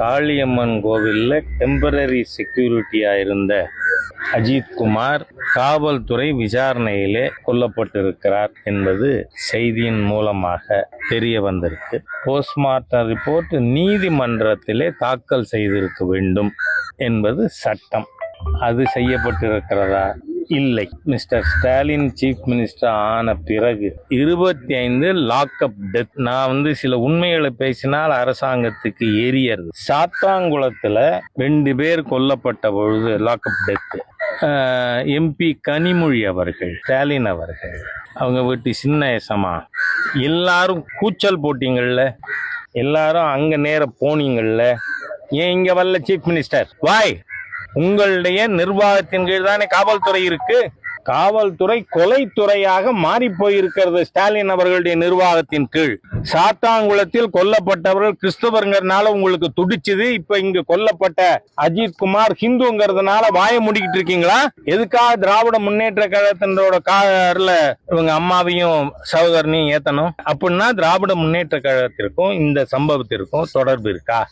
காளியம்மன் கோவிலில் டெம்பரரி செக்யூரிட்டியாக இருந்த அஜித்குமார் காவல்துறை விசாரணையிலே கொல்லப்பட்டிருக்கிறார் என்பது செய்தியின் மூலமாக தெரிய வந்திருக்கு. போஸ்ட்மார்ட்டம் ரிப்போர்ட் நீதிமன்றத்திலே தாக்கல் செய்திருக்க வேண்டும் என்பது சட்டம். அது செய்யப்பட்டிருக்கிறதா? இல்லை. மிஸ்டர் ஸ்டாலின் சீஃப் மினிஸ்டர் ஆன பிறகு இருபத்தி ஐந்து லாக்அப் டெத் நான் வந்து சில உண்மைகளை பேசினால் அரசாங்கத்துக்கு எரியறது சாத்தாங்குளத்தில் ரெண்டு பேர் கொல்லப்பட்ட பொழுது லாக்அப் டெத் எம்பி கனிமொழி அவர்கள் ஸ்டாலின் அவர்கள் அவங்க வீட்டு சின்ன எசமா எல்லாரும் கூச்சல் போட்டிங்கள்ல. எல்லாரும் அங்கே நேர போனீங்கள்ல. ஏன் இங்கே வரல சீஃப் மினிஸ்டர்? வாய்! உங்களுடைய நிர்வாகத்தின் கீழ் தானே காவல்துறை இருக்கு. காவல்துறை கொலைத்துறையாக மாறி போயிருக்கிறது ஸ்டாலின் அவர்களுடைய நிர்வாகத்தின் கீழ். சாத்தாங்குளத்தில் கொல்லப்பட்டவர்கள் கிறிஸ்தவருங்கிறதுனால உங்களுக்கு துடிச்சுது. இப்ப இங்க கொல்லப்பட்ட அஜித் குமார் ஹிந்துங்கிறதுனால வாய முடிக்கிட்டு இருக்கீங்களா? எதுக்காக திராவிட முன்னேற்ற கழகத்தினோட கார்ல இவங்க அம்மாவையும் சகோதரனையும் ஏத்தணும்? அப்படின்னா திராவிட முன்னேற்ற கழகத்திற்கும் இந்த சம்பவத்திற்கும் தொடர்பு இருக்கா?